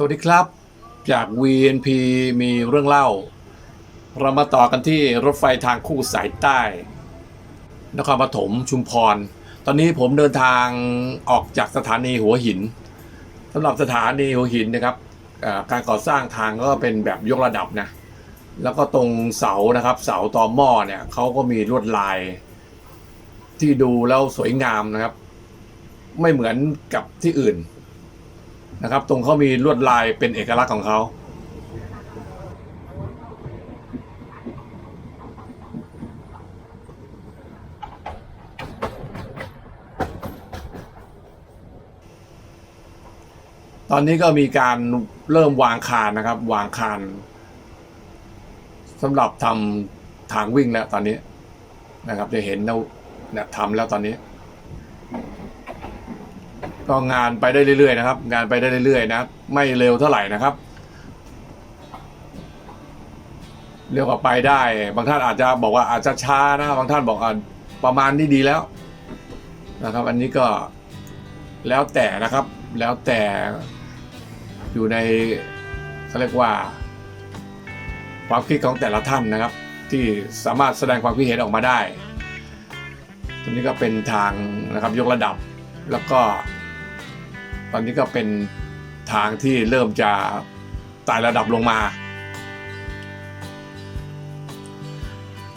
สวัสดีครับ จาก VNP มีเรื่องเล่า เรามาต่อกันที่รถไฟทางคู่สายใต้ นครปฐมชุมพร ตอนนี้ผมเดินทางออกจากสถานีหัวหินสำหรับสถานีหัวหินนะครับการก่อสร้างทางก็เป็นแบบยกระดับนะแล้วก็ตรงเสานะครับ เสาต่อหม้อเนี่ยเขาก็มีลวดลาย ที่ดูแล้วสวยงามนะครับ ไม่เหมือนกับที่อื่น นะครับ ตรงเขามีลวดลายเป็นเอกลักษณ์ของเขาตอนนี้ก็มีการเริ่มวางคานนะครับ วางคานสำหรับทำทางวิ่งแล้วตอนนี้นะครับ จะเห็นเราเนี่ยทำแล้วตอนนี้ ก็งานไปได้เรื่อยๆนะครับ งานไปได้เรื่อยๆนะไม่เร็วเท่าไหร่นะครับเรียกว่าไปได้ บางท่านอาจจะบอกว่าอาจจะช้านะบางท่านบอกอะประมาณนี้ดีแล้วนะครับ อันนี้ก็แล้วแต่นะครับ แล้วแต่อยู่ในเขาเรียกว่า ความคิดของแต่ละท่านนะครับ ที่สามารถแสดงความคิดเห็นออกมาได้ตัวนี้ก็เป็นทางนะครับยกระดับแล้วก็ ตอนนี้ก็เป็นทางที่เริ่มจะไต่ระดับลงมา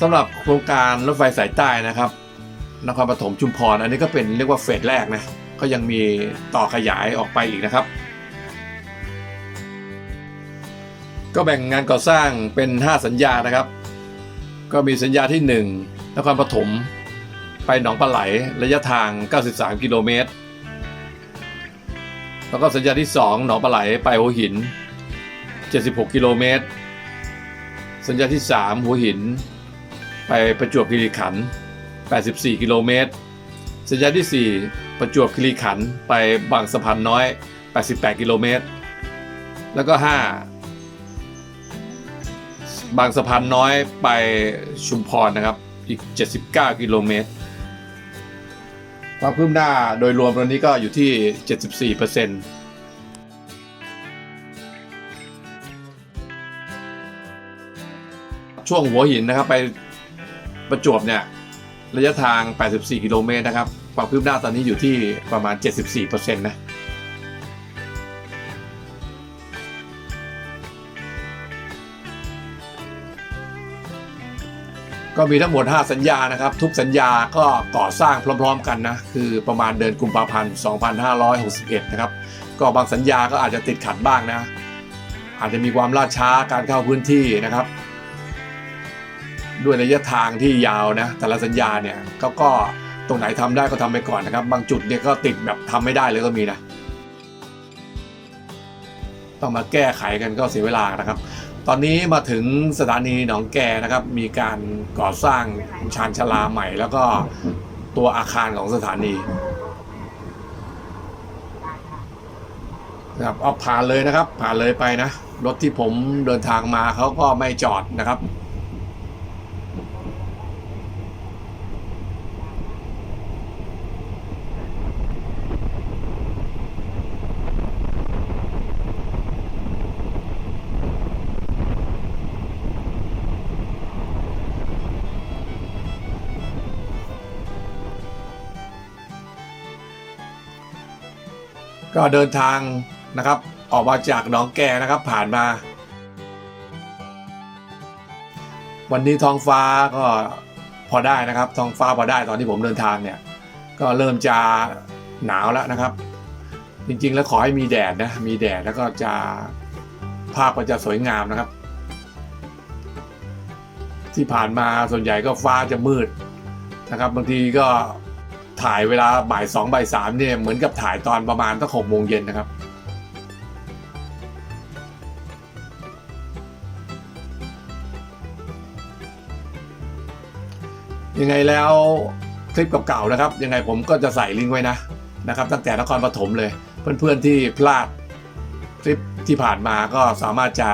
สำหรับโครงการรถไฟสายใต้นะครับนครปฐมชุมพรอันนี้ก็เป็นเรียกว่าเฟสแรกนะก็ยังมีต่อขยายออกไปอีกนะครับ ก็แบ่งงานก่อสร้างเป็น 5 สัญญานะครับ ก็มีสัญญาที่ 1นครปฐมไปหนองปลาไหลระยะทาง 93 กิโลเมตร แล้วก็สัญญาที่ 2 หนองปลาไหลไปหัวหิน 76 กิโลเมตร สัญญาที่ 3 หัวหิน ไปประจวบคีรีขันธ์84 กิโลเมตร สัญญาที่ 4 ประจวบคีรีขันธ์ไปบางสะพานน้อย 88 กิโลเมตร แล้วก็ 5 บางสะพานน้อยไปชุมพรนะครับ อีก 79 กิโลเมตร ความคืบหน้าโดยรวมตอนนี้ก็อยู่ที่ 74%ช่วงหัวหินนะครับไปประจวบเนี่ยระยะทาง 84 กิโลเมตรนะครับ ความคืบหน้าตอนนี้อยู่ที่ประมาณ 74%นะ ก็มีทั้งหมด 5 สัญญานะครับ ทุกสัญญาก็ก่อสร้างพร้อม ๆ กันนะ คือประมาณเดือนกุมภาพันธ์ 2561 นะครับ ก็บางสัญญาก็อาจจะติดขัดบ้างนะ อาจจะมีความล่าช้าการเข้าพื้นที่นะครับ ด้วยระยะทางที่ยาวนะ แต่ละสัญญาเนี่ยเขาก็ตรงไหนทำได้ก็ทำไปก่อนนะครับ บางจุดเนี่ยก็ติดแบบทำไม่ได้เลยก็มีนะ ต้องมาแก้ไขกันก็เสียเวลานะครับ ตอนนี้มาถึงสถานีหนองแกนะครับ มีการก่อสร้างชานชาลาใหม่ แล้วก็ตัวอาคารของสถานีนะครับเอาผ่านเลยนะครับ ผ่านเลยไปนะ รถที่ผมเดินทางมาเขาก็ไม่จอดนะครับ ก็เดินทางนะครับ ออกมาจากหนองแกนะครับผ่านมา วันนี้ท้องฟ้าก็พอได้นะครับ ท้องฟ้าพอได้ตอนที่ผมเดินทางเนี่ย ก็เริ่มจะหนาวแล้วนะครับ จริงๆแล้วขอให้มีแดดนะมีแดดแล้วก็จะภาพก็จะสวยงามนะครับ ที่ผ่านมาส่วนใหญ่ก็ฟ้าจะมืดนะครับ บางทีก็ ถ่ายเวลาบ่ายสองบ่ายสามเนี่ยเหมือนกับถ่ายตอนประมาณตั้งหกโมงเย็นนะครับ ยังไงแล้วคลิปเก่าๆนะครับ ยังไงผมก็จะใส่ลิงก์ไว้นะนะครับ ตั้งแต่นครปฐมเลย เพื่อนๆที่พลาดคลิปที่ผ่านมาก็สามารถจะ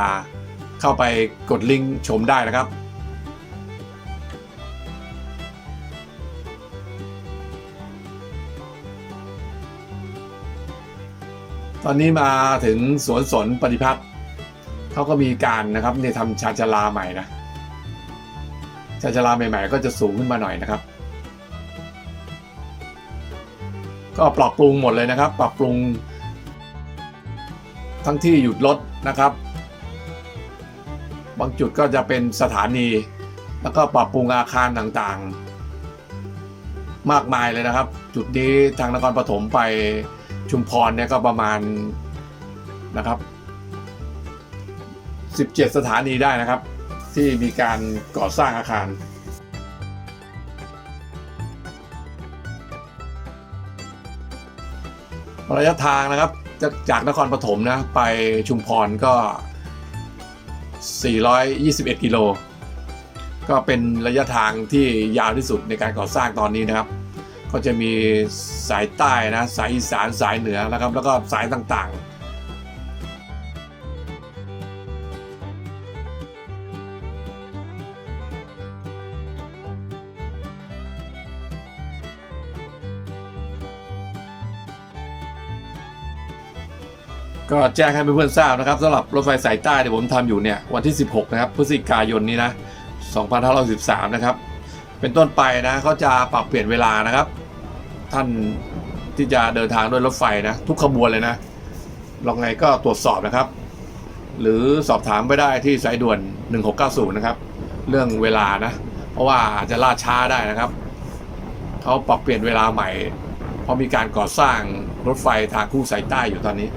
เข้าไปกดลิงก์ชมได้นะครับ ตอนนี้มาถึงสวนสนปฏิพัฒน์เขาก็มีการนะครับเนี่ยทำชาชาลาใหม่นะชาชลาใหม่ ๆ ก็จะสูงขึ้นมาหน่อยนะครับ ก็ปรับปรุงหมดเลยนะครับ ปรับปรุง ทั้งที่หยุดรถนะครับ บางจุดก็จะเป็นสถานี แล้วก็ปรับปรุงอาคารต่างๆ มากมายเลยนะครับ จุดนี้ทางนครปฐมไป ชุมพรเนี่ยก็ประมาณนะครับ 17 สถานีได้นะครับ ที่มีการก่อสร้างอาคารระยะทางนะครับจากจากนครปฐมนะไปชุมพรก็ 421 กิโล ก็เป็นระยะทางที่ยาวที่สุดในการก่อสร้างตอนนี้นะครับ ก็จะมี สายใต้นะสายอีสานสายเหนือนะครับ แล้วก็สายต่างๆก็แจ้งให้เพื่อนๆทราบนะครับสำหรับรถไฟสายใต้ที่ผมทำอยู่เนี่ยวันที่ 16 นะครับพฤศจิกายนนี้นะ 2513 นะครับ เป็นต้นไปนะเขาจะปรับเปลี่ยนเวลานะครับ ท่านที่จะเดินทางด้วยรถไฟนะ ทุกขบวนเลยนะลองไงก็ตรวจสอบนะครับ หรือสอบถามไปได้ที่สายด่วน 1690 นะครับ เรื่องเวลานะ เพราะว่าอาจจะล่าช้าได้นะครับเขาปรับเปลี่ยนเวลาใหม่ เพราะมีการก่อสร้างรถไฟทางคู่สายใต้อยู่ตอนนี้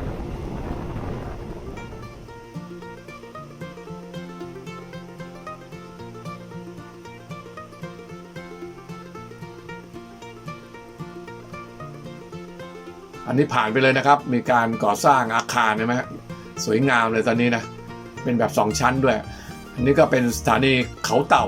นนี้ผ่านไปเลยนะครับ มีการก่อสร้างอาคารใช่ไหมสวยงามเลยตอนนี้นะ เป็นแบบสองชั้นด้วย อันนี้ก็เป็นสถานีเขาเต่า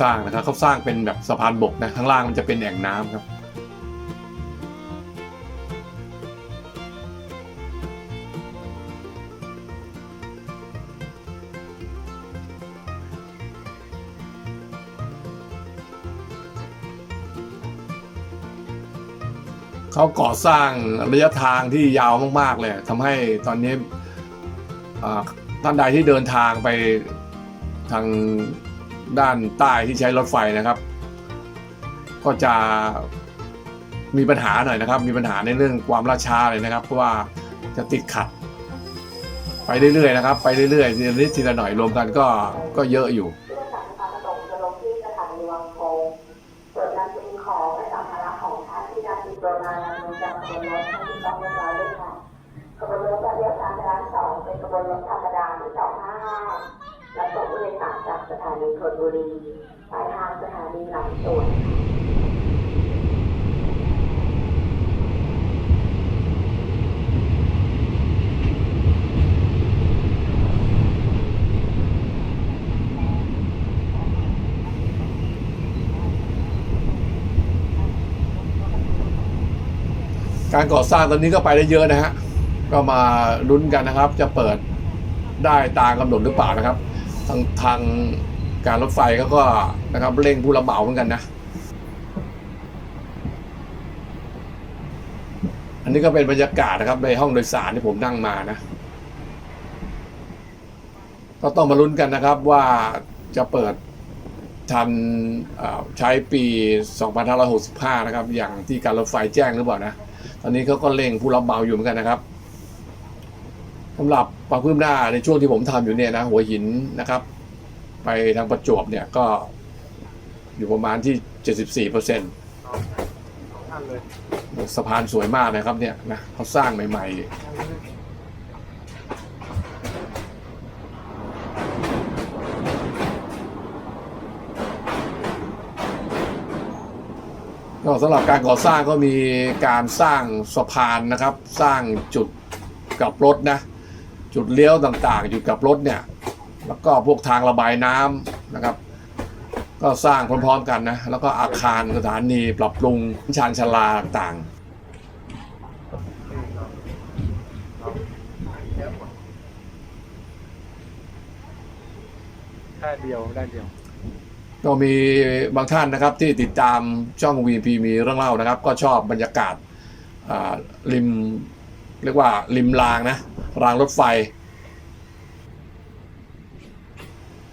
สร้างนะครับเขาสร้างเป็นแบบสะพานบกนะข้างล่างมันจะเป็นแอ่งน้ำครับ เขาก่อสร้างระยะทางที่ยาวมากๆเลยทำให้ตอนนี้ท่านใดที่เดินทางไปทาง ด้านใต้ที่ใช้รถไฟนะครับ ก็จะมีปัญหาหน่อยนะครับ มีปัญหาในเรื่องความราช้าเลยนะครับ เพราะว่าจะติดขัด ไปเรื่อยๆนะครับ ไปเรื่อยๆทีละนิดทีละหน่อยรวมกันก็ก็เยอะอยู่ ผู้โดยสารนะคะตรงจะลงที่สถานีวังโพงส่วนการเป็นของและสัมภาระของท่านที่นำติดตัวมาลงจากขบวนรถทั้งที่ต้องเรียบร้อยด้วยค่ะขบวนรถจะเลี้ยวซ้ายไปร้านสองเป็นขบวนรถธรรมดาที่สองห้าห้าและส่งผู้โดยสารจากสถานีธนบุรีปลายทางสถานีหลังสวน ค การก่อสร้างตอนนี้ก็ไปได้เยอะนะฮะ ก็มาลุ้นกันนะครับ จะเปิดได้ตามกำหนดหรือเปล่านะครับ ทางทางการรถไฟก็ก็นะครับเร่งผู้รับเหมาเหมือนกันนะ อันนี้ก็เป็นบรรยากาศนะครับในห้องโดยสารที่ผมนั่งมานะ ก็ต้องมาลุ้นกันนะครับว่าจะเปิดทันเอ่อใช้ปี 2565 นะครับ อย่างที่การรถไฟแจ้งหรือเปล่านะ อนนี้เขาก็เร่งผู้รับเหมาอยู่เหมือนกันนะครับสำหรับความคืบหน้าในช่วงที่ผมทำอยู่เนี่ยนะ หัวหินนะครับ ไปทางประจวบเนี่ยก็อยู่ประมาณที่74เปอร์เซ็นต์ท่านเลยสะพานสวยมากนะครับเนี่ยนะเขาสร้างใหม่ ๆ ก็สำหรับการก่อสร้างก็มีการสร้างสะพานนะครับ สร้างจุดกลับรถนะ จุดเลี้ยวต่างๆ จุดกลับรถเนี่ย แล้วก็พวกทางระบายน้ำนะครับ ก็สร้างพร้อมๆกันนะ แล้วก็อาคารสถานีปรับปรุงชานชาลาต่างได้เดียวได้เดียว ก็มีบางท่านนะครับที่ติดตามช่อง VP มีเรื่องเล่านะครับ ก็ชอบบรรยากาศาริมเรียกว่าริมรางนะรางรถไฟ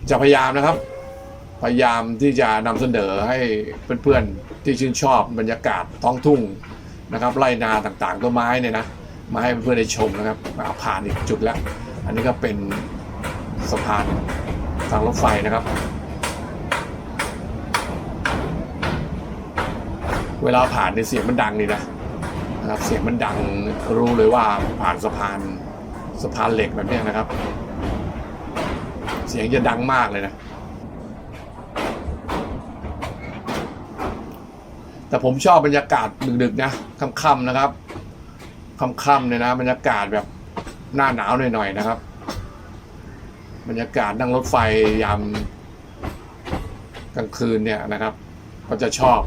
จะพยายามนะครับ พยายามที่จะนำเสนอให้เพื่อนๆที่ชื่นชอบบรรยากาศท้องทุ่งนะครับไร่นาต่างๆต้นไม้เนี่ยนะมาให้เพื่อนๆได้ชมนะครับผ่านอีกจุดแล้ว อันนี้ก็เป็นสะพานทางรถไฟนะครับ เวลาผ่านในเสียงมันดังนี่นะนะครับเสียงมันดังรู้เลยว่าผ่านสะพานสะพานเหล็กแบบนี้นะครับ เสียงจะดังมากเลยนะ แต่ผมชอบบรรยากาศดึกๆนะค่ำๆนะครับค่ำๆเนี่ยนะ บรรยากาศแบบหน้าหนาวหน่อยๆนะครับ บรรยากาศนั่งรถไฟยามกลางคืนเนี่ยนะครับ ก็จะชอบ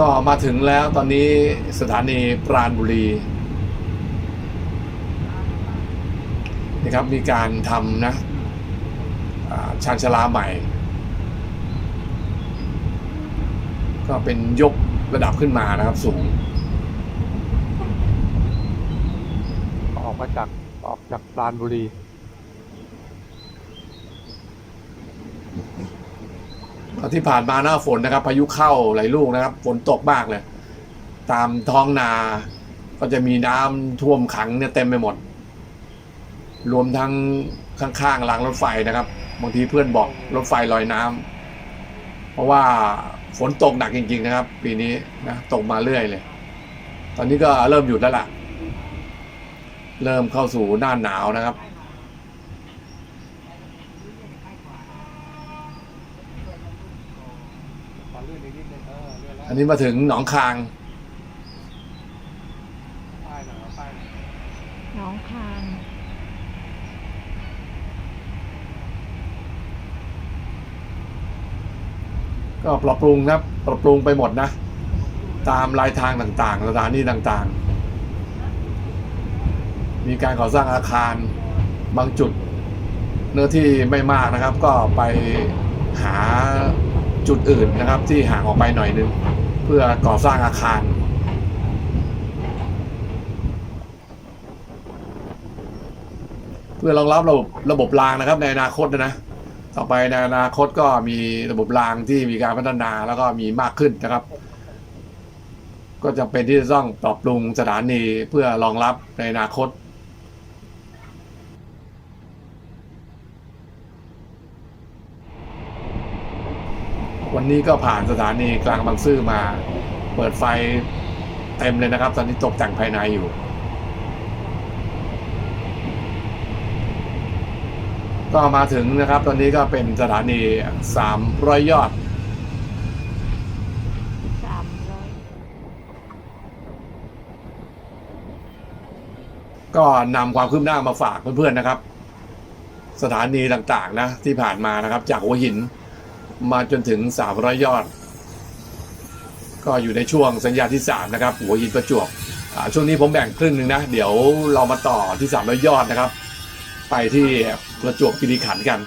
ก็มาถึงแล้วตอนนี้สถานีปราณบุรีนี่ครับมีการทำนะชานชลาใหม่ ก็เป็นยกระดับขึ้นมานะครับสูง ออกมาจากออกจากปราณบุรี ที่ผ่านมาหน้าฝนนะครับพายุเข้าหลายลูกนะครับฝนตกมากเลย ตามท้องนาก็จะมีน้ำท่วมขังเนี่ยเต็มไปหมด รวมทั้งข้างๆรางรถไฟนะครับบางทีเพื่อนบอกรถไฟลอยน้ำเพราะว่าฝนตกหนักจริง ๆ นะครับ ปีนี้นะตกมาเรื่อยเลย ตอนนี้ก็เริ่มหยุดแล้วล่ะ เริ่มเข้าสู่หน้าหนาวนะครับ ขอเลื่อนอีกนิดนึงเอ อเลื่อนแล้วอันนี้มาถึงหนองคายป้ายหน่อยเอาป้ายหน่อยน้องคาง ก็ปรับปรุงนะครับปรับปรุงไปหมดนะ ตามลายทางต่างๆ สถานีต่างๆ มีการก่อสร้างอาคารบางจุด เนื้อที่ไม่มากนะครับ ก็ไปหาจุดอื่นนะครับ ที่ห่างออกไปหน่อยนึง เพื่อก่อสร้างอาคาร เพื่อรองรับระบบระบบรางนะครับ ในอนาคตนะนะต่อไปในอนาคตก็มีระบบรางที่มีการพัฒนาแล้วก็มีมากขึ้นนะครับ ก็จำเป็นที่จะต้องปรับปรุงสถานีเพื่อรองรับในอนาคต วันนี้ก็ผ่านสถานีกลางบางซื่อมา เปิดไฟเต็มเลยนะครับ ตอนนี้ตกแต่งภายในอยู่ ก็มาถึงนะครับ ตอนนี้ก็เป็นสถานีสามร้อยยอดก็นำความคืบหน้ามาฝากเพื่อนๆนะครับ สถานีต่างๆนะที่ผ่านมานะครับ จากหัวหิน มาจนถึง 300 ยอด ก็อยู่ในช่วงสัญญาณที่ 3 นะครับ หัวหินประจวบช่วงนี้ผมแบ่งครึ่งหนึ่งนะ เดี๋ยวเรามาต่อที่ 300 ยอดนะครับ ไปที่ประจวบคีรีขันธ์กัน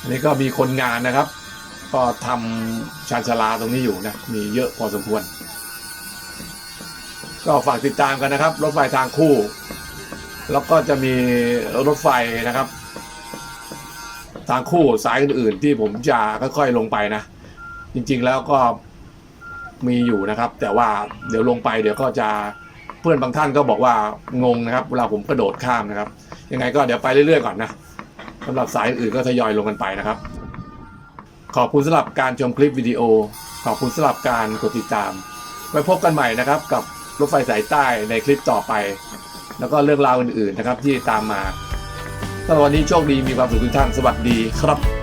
อันนี้ก็มีคนงานนะครับ ก็ทำชานชาลาตรงนี้อยู่นะ มีเยอะพอสมควร ก็ฝากติดตามกันนะครับ รถไฟทางคู่ แล้วก็จะมีรถไฟนะครับ ทางคู่สายอื่นๆที่ผมจะค่อยๆลงไปนะ จริงๆแล้วก็มีอยู่นะครับ แต่ว่าเดี๋ยวลงไปเดี๋ยวก็จะเพื่อนบางท่านก็บอกว่างงนะครับ เวลาผมกระโดดข้ามนะครับ ยังไงก็เดี๋ยวไปเรื่อยๆก่อนนะสำหรับสายอื่นก็ทยอยลงกันไปนะครับ ขอบคุณสำหรับการชมคลิปวิดีโอ ขอบคุณสำหรับการกดติดตาม ไว้พบกันใหม่นะครับ กับรถไฟสายใต้ในคลิปต่อไป แล้วก็เรื่องราวอื่นๆนะครับที่ตามมาสำหรับวันนี้โชคดีมีความสุขทุกท่านสวัสดีครับ